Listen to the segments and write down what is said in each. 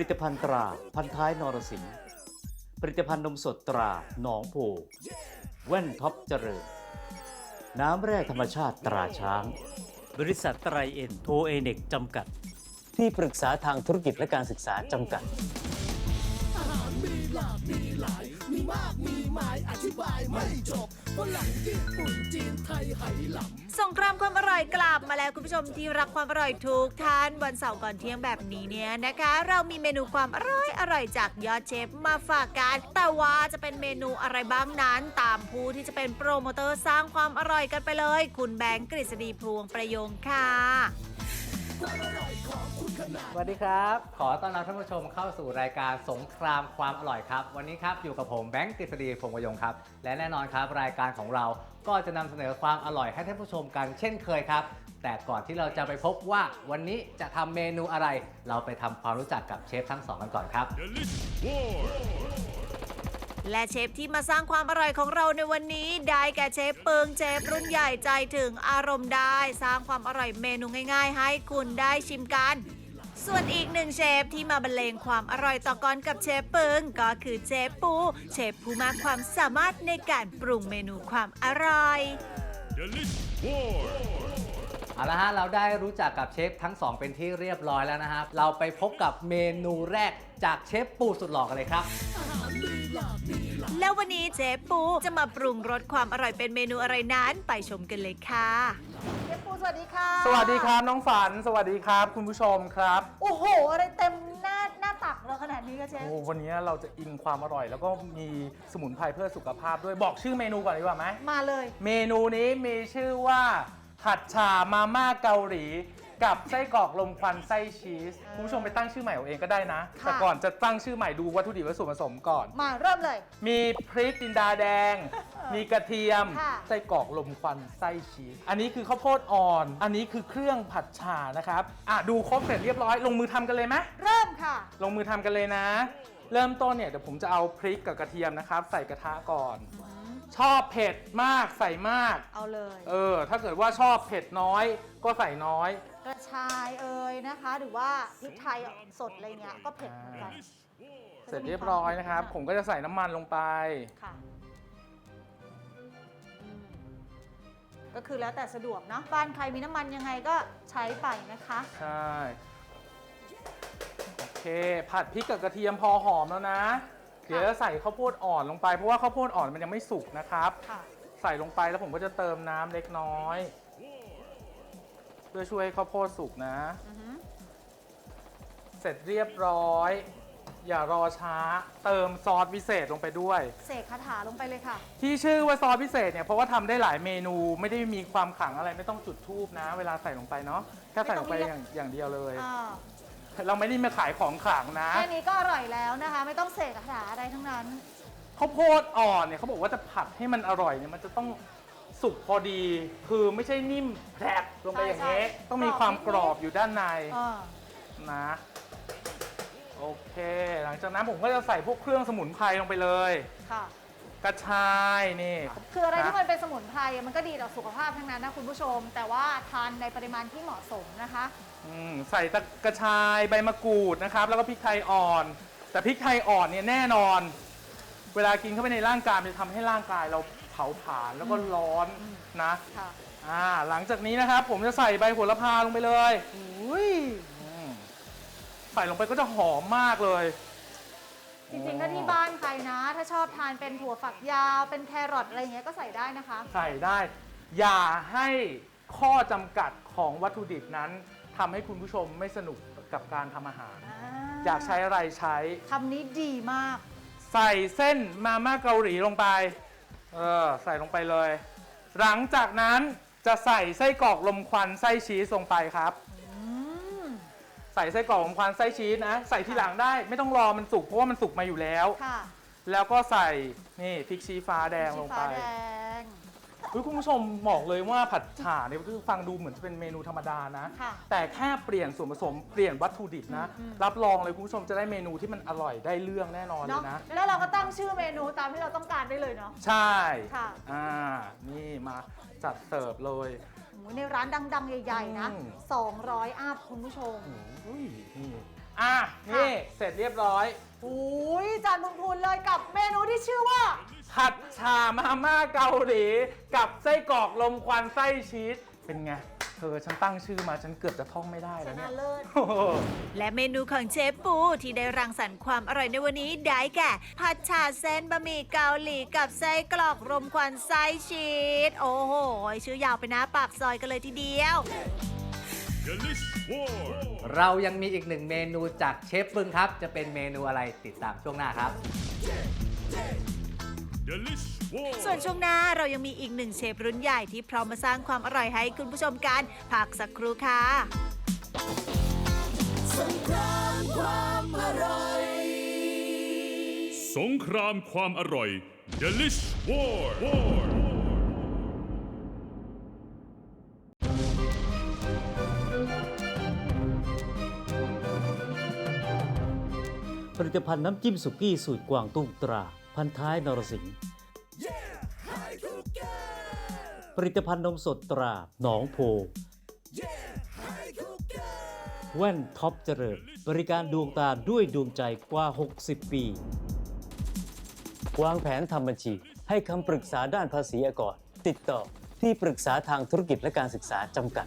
ลิตภัณฑ์ตราพันท้ายนรสิงห์ผลิตภัณฑ์นมสดตราหนองโพแว่นท็อปเจริญ น้ำแร่ธรรมชาติตราช้าง บริษัทไตรเอ็นโทเอเน็กจำกัด ที่ปรึกษาทางธุรกิจและการศึกษาจำกัด อาหารมีหลากมีหลาย มีมากมีหมายอธิบายไม่จบ ฝรั่งญี่ปุ่นจีนไทยไหหลำ สงครามความอร่อยกลับมาแล้วคุณผู้ชมที่รักความอร่อยทุกท่านวันเสาร์ก่อนเที่ยงแบบนี้เนี่ยนะคะ เรามีเมนูความอร่อยอร่อยจากยอดเชฟมาฝากกันแต่ว่าจะเป็นเมนูอะไรบ้างนั้น ตามผู้ที่จะเป็นโปรโมเตอร์สร้างความอร่อยกันไปเลย คุณแบงค์กฤษฎีพวงประยงค่ะ สวัสดีครับ ขอต้อนรับท่านผู้ชมเข้าสู่รายการสงครามความอร่อยครับ วันนี้ครับอยู่กับผมแบงค์กฤษฎีพงษ์ประยงครับ และแน่นอนครับรายการของเราก็จะนำเสนอความอร่อยให้ท่านผู้ชมกันเช่นเคยครับ แต่ก่อนที่เราจะไปพบว่าวันนี้จะทำเมนูอะไร เราไปทำความรู้จักกับเชฟทั้งสองกันก่อนครับและเชฟที่มาสร้างความอร่อยของเราในวันนี้ได้แก่เชฟเปิงเชฟรุ่นใหญ่ใจถึงอารมณ์ได้ สร้างความอร่อยเมนูง่าย ๆ ให้คุณได้ชิมกัน ส่วนอีกหนึ่งเชฟที่มาบรรเลงความอร่อยต่อกรกับเชฟเปิงก็คือเชฟปู เชฟผู้มากความสามารถในการปรุงเมนูความอร่อยเอาละฮะ เราได้รู้จักกับเชฟทั้งสองเป็นที่เรียบร้อยแล้วนะครับ เราไปพบกับเมนูแรกจากเชฟปูสุดหล่อกันเลยครับ แล้ววันนี้เชฟปูจะมาปรุงรสความอร่อยเป็นเมนูอะไรนั้นไปชมกันเลยค่ะเชฟปูสวัสดีค่ะสวัสดีครับน้องฝัน สวัสดีครับ คุณผู้ชมครับ โอ้โห อะไรเต็มหน้าหน้าตักเราขนาดนี้ก็เชฟโอ้วันนี้เราจะอิงความอร่อย แล้วก็มีสมุนไพรเพื่อสุขภาพด้วยบอกชื่อเมนูก่อนดีกว่าไหมมาเลย เมนูนี้มีชื่อว่าผัดฉ่ามาม่าเกาหลี กับไส้กรอกลมควันไส้ชีสคุณผู้ชมไปตั้งชื่อใหม่เอาเองก็ได้นะ ค่ะ แต่ก่อนจะตั้งชื่อใหม่ดูวัตถุดิบและส่วนผสมก่อน มาเริ่มเลย มีพริกจินดาแดง มีกระเทียม ค่ะ ไส้กรอกลมควันไส้ชีส อันนี้คือข้าวโพดอ่อน อันนี้คือเครื่องผัดฉ่านะครับ อะดูครบเสร็จเรียบร้อย ลงมือทำกันเลยไหม เริ่มค่ะ ลงมือทำกันเลยนะ เริ่มต้นเนี่ยเดี๋ยวผมจะเอาพริกกับกระเทียมนะครับ ใส่กระทะก่อน ชอบเผ็ดมากใส่มาก เอาเลย เออ ถ้าเกิดว่าชอบเผ็ดน้อยก็ใส่น้อย กระชายเอ่ยนะคะ หรือว่าพริกไทยสดอะไรเงี้ยก็เผ็ดเหมือนกันเสร็จเรียบร้อยนะครับ ผมก็จะใส่น้ำมันลงไป ค่ะอืมก็คือแล้วแต่สะดวกเนาะบ้านใครมีน้ำมันยังไงก็ใช้ไปนะคะ ใช่ โอเค ผัดพริกกับกระเทียมพอหอมแล้วนะ เดี๋ยวจะใส่ข้าวโพดอ่อนลงไป เพราะว่าข้าวโพดอ่อนมันยังไม่สุกนะครับ ค่ะ ใส่ลงไปแล้วผมก็จะเติมน้ำเล็กน้อย เพื่อช่วยให้ข้าวโพดสุกนะ อือฮึเสร็จเรียบร้อย อย่ารอช้า เติมซอสพิเศษลงไปด้วย เสกคาถาลงไปเลยค่ะ ที่ชื่อว่าซอสพิเศษเนี่ยเพราะว่าทำได้หลายเมนูไม่ได้มีความขลังอะไรไม่ต้องจุดทูบนะ เวลาใส่ลงไปเนาะแค่ใส่ลงไปไม่อต้องย่างเรียกอย่างเดียวเลย อ่า เราไม่ได้มาขายของขลังนะ แค่นี้ก็อร่อยแล้วนะคะ ไม่ต้องเสกคาถาอะไรทั้งนั้น ข้าวโพดอ่อนเนี่ยเขาบอกว่าจะผัดให้มันอร่อยเนี่ยมันจะต้องสุกพอดี คือไม่ใช่นิ่มแผลบลงไปอย่างนี้ใช่ใช่ต้องมีความกกรรออบบนิดๆอยู่ด้านในอ่านะโอเค หลังจากนั้นผมก็จะใส่พวกเครื่องสมุนไพรลงไปเลย ค่ะ กระชายนี่คืออะไรที่นะมันเป็นสมุนไพรอะมันก็ดีต่อสุขภาพทั้งนั้นนะคุณผู้ชม แต่ว่าทานในปริมาณที่เหมาะสมนะคะอืมใส่ตะกระชายใบมะกรูดนะครับ แล้วก็พริกไทยอ่อน แต่พริกไทยอ่อนเนี่ยแน่นอน เวลากินเข้าไปในร่างกายมันจะทำให้ร่างกายเราเผาผลาญแล้วก็ร้อนนะค่ะอ่าหลังจากนี้นะครับ ผมจะใส่ใบโหระพาลงไปเลยอุ้ยอืมใส่ลงไปก็จะหอมมากเลย จริงๆถ้าที่บ้านใครนะ ถ้าชอบทานเป็นถั่วฝักยาว เป็นแครอทอะไรอย่างเงี้ยก็ใส่ได้นะคะ ใส่ได้ อย่าให้ข้อจำกัดของวัตถุดิบนั้นทำให้คุณผู้ชมไม่สนุกกับการทำอาหาร อยากใช้อะไรใช้ คำนี้ดีมาก ใส่เส้นมาม่าเกาหลีลงไป เออ ใส่ลงไปเลย หลังจากนั้นจะใส่ไส้กรอกลมควันไส้ชีสลงไปครับอืม ใส่ไส้กรอกลมควันไส้ชีสนะ ใส่ทีหลังได้ไม่ต้องรอมันสุกเพราะว่ามันสุกมาอยู่แล้ว ค่ะแล้วก็ใส่นี่พริกชี้ฟ้าแดงลงไปชีฟ้าแดงเฮ้ยคุณผู้ชมบอกเลยว่าผัดฉ่าเนี่ยคือฟังดูเหมือนจะเป็นเมนูธรรมดานะ ค่ะแต่แค่เปลี่ยนส่วนผสมเปลี่ยนวัตถุดิบนะ อืม รับรองเลยคุณผู้ชมจะได้เมนูที่มันอร่อยได้เรื่องแน่นอนเลเนาะยนะ แล้วเราก็ตั้งชื่อเมนูตามที่เราต้องการได้เลยเนาะ ใช่ค่ะ อ่า นี่มาจัดเสิร์ฟเลยโอ้โห ในร้านดัง ๆ ใหญ่ ๆ นะ อืม 200อัพคุณผู้ชมโอ้ยนี่อะนี่เสร็จเรียบร้อย อุ้ยจานบุญพูนเลยกับเมนูที่ชื่อว่า ผัดชามาม่าเกาหลี กับไส้กรอกลมควันไส้ชีส เป็นไง เธอฉันตั้งชื่อมาฉันเกือบจะท่องไม่ได้แล้วเนี่ยโอ้โหและเมนูของเชฟปูที่ได้รังสรรค์ความอร่อยในวันนี้ได้แก่ ผัดฉาเส้นบะหมี่เกาหลีกับไส้กรอกรมควันไส้ชีสโอ้โห ชื่อยาวไปนะปากซอยกันเลยทีเดียวเรายังมีอีกหนึ่งเมนูจากเชฟปึงครับ จะเป็นเมนูอะไรติดตามช่วงหน้าครับ ส่วนช่วงหน้าเรายังมีอีกหนึ่งเชฟรุ่นใหญ่ที่พร้อมมาสร้างความอร่อยให้คุณผู้ชมกันพักสักครู่ค่ะสงครามความอร่อย สงครามความอร่อย Delish War War ผลิตภัณฑ์น้ำจิ้มสุกี้สูตรกวางตุ้งตรา พันท้ายนรสิงห์ ผลิตภัณฑ์นมสดตราหนองโพ แว่นท็อปเจริญบริการดวงตาด้วยดวงใจกว่า 60 ปี วางแผนทำบัญชี ให้คำปรึกษาด้านภาษีอากรติดต่อที่ปรึกษาทางธุรกิจและการศึกษาจำกัด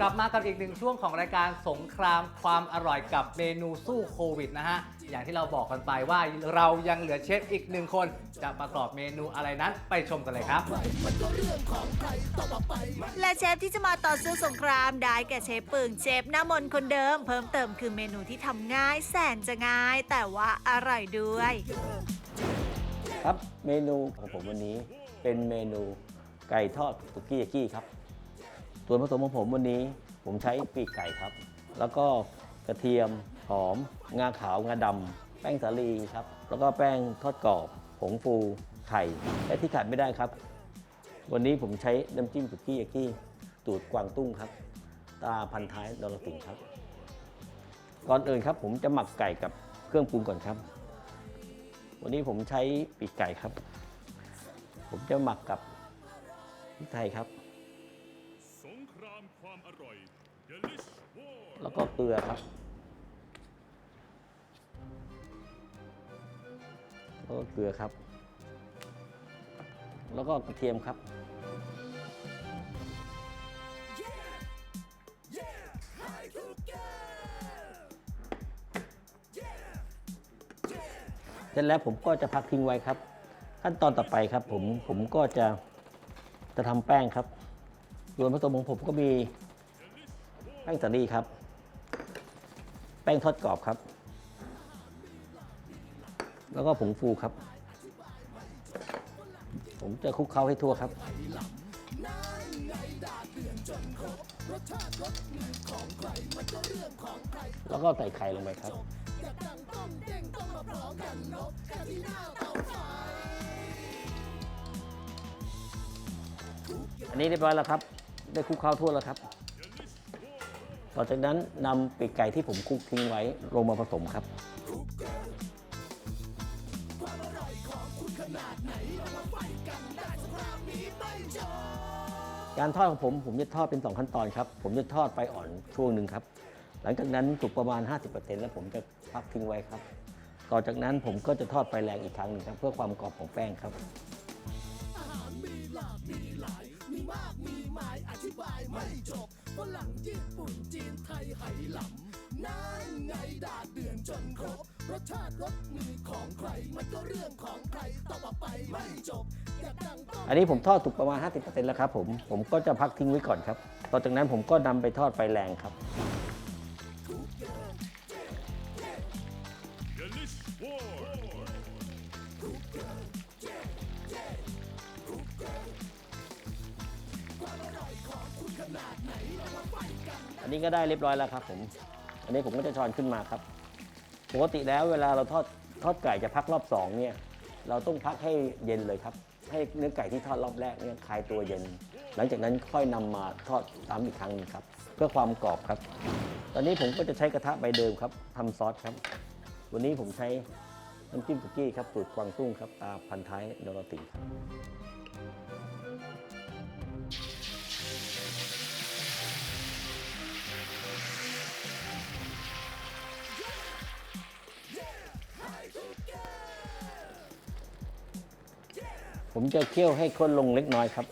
กลับมากับอีกหนึ่งช่วงของรายการสงครามความอร่อยกับเมนูสู้โควิดนะฮะ อย่างที่เราบอกกันไปว่าเรายังเหลือเชฟอีกหนึ่งคน จะประกอบเมนูอะไรนั้นไปชมกันเลยครับ และเชฟที่จะมาต่อสู้สงครามได้แก่เชฟปึงเชฟหน้ามนต์คนเดิม เพิ่มเติมคือเมนูที่ทำง่ายแสนจะง่าย แต่ว่าอร่อยด้วยครับเมนูของผมวันนี้เป็นเมนูไก่ทอดสุกี้ยากี้ครับ ส่วนผสมของผมวันนี้ผมใช้ปีกไก่ครับ แล้วก็กระเทียมหอม งาขาว งาดำ แป้งสาลีครับ แล้วก็แป้งทอดกรอบ ผงฟู ไข่ และที่ขาดไม่ได้ครับ วันนี้ผมใช้น้ำจิ้มสุกี้ยากี้ตูดกวางตุ้งครับ ตาพันท้ายดอลสิงครับ ก่อนอื่นครับ ผมจะหมักไก่กับเครื่องปรุงก่อนครับ วันนี้ผมใช้ปีกไก่ครับ ผมจะหมักกับพริกไทยครับ สงครามความอร่อย Delish War แล้วก็เกลือครับแล้วก็เกลือครับ แล้วก็กระเทียมครับ เสร็จแล้วผมก็จะพักทิ้งไว้ครับ ขั้นตอนต่อไปครับ ผมผมก็จะจะทำแป้งครับส่วนผสมของผมก็มีแป้งสาลีครับ แป้งทอดกรอบครับ แล้วก็ผงฟูครับ ผมจะคลุกเคล้าให้ทั่วครับแล้วก็ใส่ไข่ลงไปครับ อันนี้เรียบร้อยแล้วครับ ได้คลุกเคล้าทั่วแล้วครับ ต่อจากนั้นนำปีกไก่ที่ผมคลุกทิ้งไว้ลงมาผสมครับการทอดของผมผมจะทอดเป็น 2 ขั้นตอนครับ ผมจะทอดไฟอ่อนช่วงหนึ่งครับ หลังจากนั้นสุกประมาณ 50%แล้วผมจะพักทิ้งไว้ครับ ต่อจากนั้นผมก็จะทอดไฟแรงอีกครั้งหนึ่งครับ เพื่อความกรอบของแป้งครับอาหารมีหลากมีหลายมีมากมีหมายอธิบายไม่จบ ฝรั่งญี่ปุ่นจีนไทยไหหลำนั่นไงดาเดือนจนครบ รสชาติรสมือของใคร มันก็เรื่องของใครต่อไปไม่จบอยากดังต้องอันนี้ผมทอดสุกประมาณ 50%แล้วครับผม ผมก็จะพักทิ้งไว้ก่อนครับ ต่อจากนั้นผมก็นำไปทอดไฟแรงครับ อันนี้ก็ได้เรียบร้อยแล้วครับผมอันนี้ผมก็จะช้อนขึ้นมาครับ ปกติแล้วเวลาเราทอดทอดไก่จะพักรอบสองเนี่ยเราต้องพักให้เย็นเลยครับ ให้เนื้อไก่ที่ทอดรอบแรกเนี่ยคลายตัวเย็น หลังจากนั้นค่อยนำมาทอดซ้ำอีกครั้งหนึงครับ เพื่อความกรอบครับ ตอนนี้ผมก็จะใช้กระทะใบเดิมครับทำซอสครับ วันนี้ผมใช้น้ำจิ้มสุกี้ครับสูตรกวางตุ้งครับตาพันท้ายนรสิงครับ ผมจะเคี่ยวให้ข้นลงเล็กน้อยครับ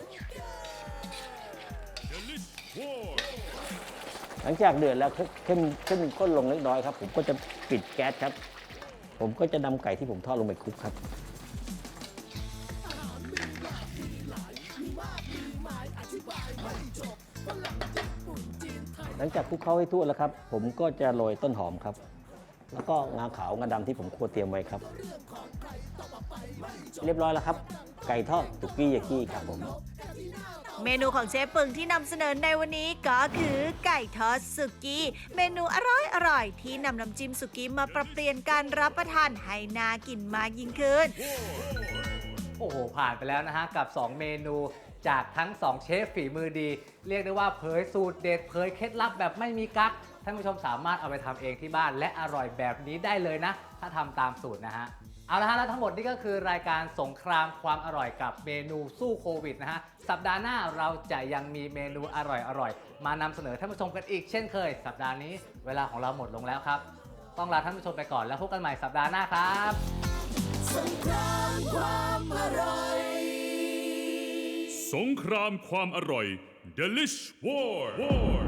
หลังจากเดือดแล้วเข้มเข้มข้นลงเล็กน้อยครับ ผมก็จะปิดแก๊สครับ ผมก็จะนำไก่ที่ผมทอดลงไปคลุกครับหลังจากคลุกเคล้าให้ทั่วแล้วครับ ผมก็จะโรยต้นหอมครับ แล้วก็งาขาวงาดำที่ผมคั่วเตรียมไว้ครับ เรียบร้อยแล้วครับ ไก่ทอดตุกี้ยากี้ครับผมเมนูของเชฟปึงที่นำเสนอในวันนี้ก็คือไก่ทอดสุกี้ เมนูอร่อยอร่อยๆที่นำน้ำจิ้มสุกี้มาปรับเปลี่ยนการรับประทานให้น่ากินมากยิ่งขึ้น โอ้โห ผ่านไปแล้วนะฮะ กับ 2 เมนูจากทั้ง 2 เชฟฝีมือดี เรียกได้ว่าเผยสูตรเด็ดเผยเคล็ดลับแบบไม่มีกั๊กท่านผู้ชมสามารถเอาไปทำเองที่บ้านและอร่อยแบบนี้ได้เลยนะ ถ้าทำตามสูตรนะฮะ เอาละฮะแล้วทั้งหมดนี่ก็คือรายการสงครามความอร่อยกับเมนูสู้โควิดนะฮะสัปดาห์หน้าเราจะยังมีเมนูอร่อยๆมานำเสนอท่านผู้ชมกันอีกเช่นเคย สัปดาห์นี้เวลาของเราหมดลงแล้วครับ ต้องลาท่านผู้ชมไปก่อนแล้วพบกันใหม่สัปดาห์หน้าครับ สงครามความอร่อย สงครามความอร่อย Delish War War